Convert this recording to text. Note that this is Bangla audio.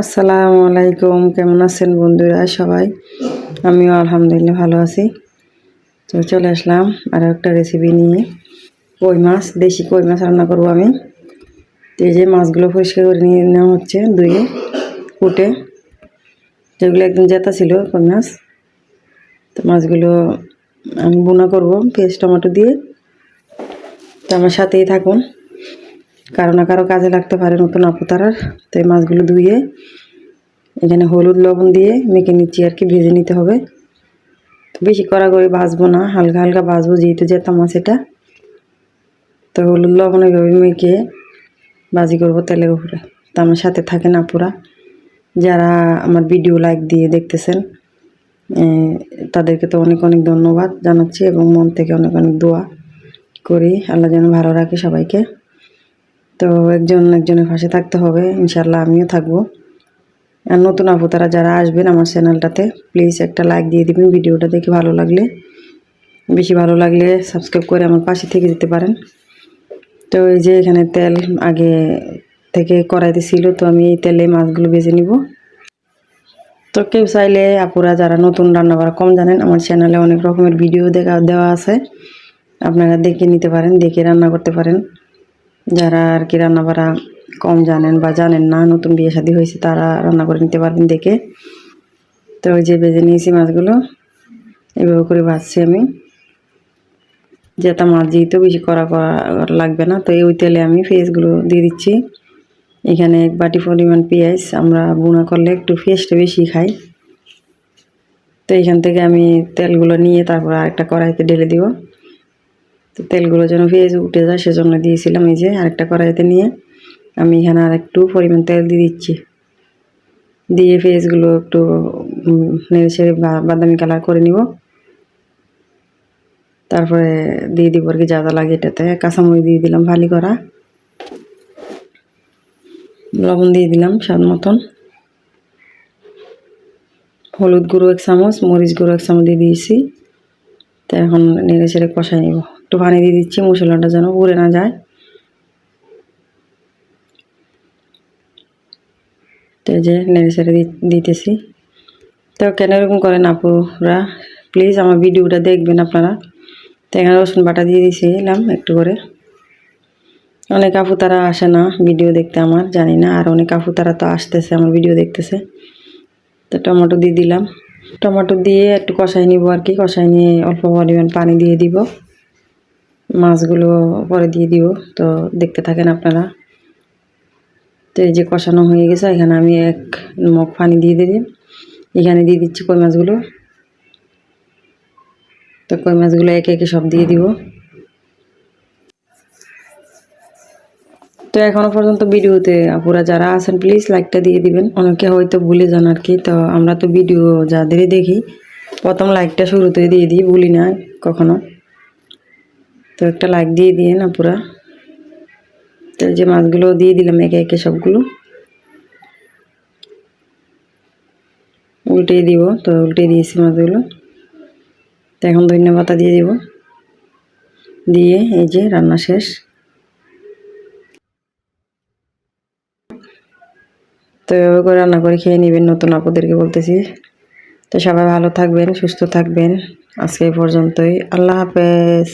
আসসালামু আলাইকুম, কেমন আছেন বন্ধুরা সবাই? আমিও আলহামদুলিল্লাহ ভালো আছি। তো চলে আসলাম আরও একটা রেসিপি নিয়ে। কই মাছ? দেশি কই মাছ রান্না করব আমি। তো এই যে মাছগুলো পরিষ্কার করে নিয়ে নেওয়া হচ্ছে ধুয়ে, কুটে। যেগুলো একদম জেতা ছিল কই মাছ। তো মাছগুলো আমি বোনা করব, পেঁয়াজ, টমেটো দিয়ে। তো আমার সাথেই থাকুন। কারও না কারও কাজে লাগতে পারে নতুন আপুতারার তো এই মাছগুলো ধুয়ে, এখানে হলুদ লবণ দিয়ে মেখে নিচ্ছি আর কি, ভেজে নিতে হবে। বেশি করা করে ভাজবো না, হালকা হালকা ভাজবো যেহেতু যেতাম মাছ এটা। তো হলুদ লবণ এভাবে মেখে বাজি করব তেলের উপরে। তো আমার সাথে না পুরা যারা আমার ভিডিও লাইক দিয়ে দেখতেছেন তাদেরকে তো অনেক অনেক ধন্যবাদ জানাচ্ছি এবং মন থেকে অনেক অনেক দোয়া করি। আল্লাহ যেন ভালো রাখে সবাইকে। তো একজন একজনের পাশে থাকতে হবে ইনশাল্লাহ আমিও থাকব। আর নতুন আপু, তারা যারা আসবেন আমার চ্যানেলটাতে প্লিজ একটা লাইক দিয়ে দিবেন, ভিডিওটা দেখে ভালো লাগলে, বেশি ভালো লাগলে সাবস্ক্রাইব করে আমার পাশে থেকে দিতে পারেন। তো এই যে এখানে তেল আগে থেকে কড়াইতে ছিল, তো আমি এই তেলে মাছগুলো ভেজে নিব। তো কেউ চাইলে আপুরা যারা নতুন রান্না করা কম জানেন, আমার চ্যানেলে অনেক রকমের ভিডিও দেখা, দেওয়া আছে। আপনারা দেখে নিতে পারেন, দেখে রান্না করতে পারেন। যারা আর কি রান্না বাড়া কম জানেন বা জানেন না, নতুন বিয়ে শাদী হয়েছে, তারা রান্না করে নিতে পারবেন দেখে। তো ওই যে বেজে নিয়েছি মাছগুলো, এভাবে করে ভাজছি আমি। যেটা মাছ যেহেতু বেশি করা করা লাগবে না, তো এই ওই তেলে আমি পেঁয়াজগুলো দিয়ে দিচ্ছি। এখানে এক বাটি পরিমাণ পেঁয়াজ, আমরা বোনা করলে একটু পেঁয়াজটা বেশি খাই। তো এখান থেকে আমি তেলগুলো নিয়ে তারপর আরেকটা কড়াইতে ঢেলে দিব। তো তেলগুলো যেন ভেজে উঠে যায়, সেজন্য দিয়েছিলাম এই যে আরেকটা কড়াইতে নিয়ে। আমি এখানে আর একটু পরিমাণ তেল দিয়ে দিচ্ছি। দিয়ে পেঁয়াজগুলো একটু নেড়ে বা- বাদামি কালার করে নিব। তারপরে দিয়ে দিব আর কি যা যা লাগে এটাতে। কাঁচামরিচ দিয়ে দিলাম ভালি করা। লবণ দিয়ে দিলাম স্বাদ মতন। হলুদ গুঁড়ো এক চামচ, মরিচ গুঁড়ো এক চামচ দিয়ে দিয়েছি। তো এখন নেড়ে ছেড়ে কষাই নিব। একটু পানি দিয়ে দিচ্ছি, মশলাটা যেন পুড়ে না যায়। তো যে নেড়ে দি- দিতেছি। তো কেন এরকম করেন আপুরা? প্লিজ আমার ভিডিওটা দেখবেন আপনারা। তো এখানে রসুন বাটা দিয়ে দিয়েছিলাম একটু করে। অনেক আপু তারা আসে না ভিডিও দেখতে আমার, জানি না। আর অনেক আপু তারা তো আসতেছে, আমার ভিডিও দেখতেছে। তো টমেটো দিয়ে দিলাম। টমেটো দিয়ে একটু কষাই নিব আর কি। কষাই নিয়ে অল্প পরিমাণ পানি দিয়ে দিব। মাছগুলো পরে দিয়ে দিব। তো দেখতে থাকেন আপনারা। তো এই যে কষানো হয়ে গেছে, এখানে আমি এক মগ পানি দিয়ে দিই এখানে দিয়ে দিচ্ছি কই মাছগুলো। তো কই মাছগুলো একে একে সব দিয়ে দিব। তো এখনও পর্যন্ত ভিডিওতে আপুরা যারা আছেন প্লিজ লাইকটা দিয়ে দিবেন। অনেকে হয়তো ভুলে যান আর কি, তো আমরা তো ভিডিও যাদেরই দেখি, প্রথম লাইকটা শুরুতে দিয়ে দিই, ভুলি না কখনো। তো একটা লাইক দিয়ে দিয়ে না পুরা তো যে মাছগুলো দিয়ে দিলাম একে একে সবগুলো। উল্টে দিব, তো উল্টে দিয়েছি মাছগুলো। তো এখন ধনিয়া পাতা দিয়ে দিব। দিয়ে এই যে রান্না শেষ। তো এভাবে করে রান্না করে খেয়ে নেবেন নতুন আপুদেরকে বলতেছি। তো সবাই ভালো থাকবেন, সুস্থ থাকবেন। আজকে এই পর্যন্তই। আল্লাহ হাফেজ।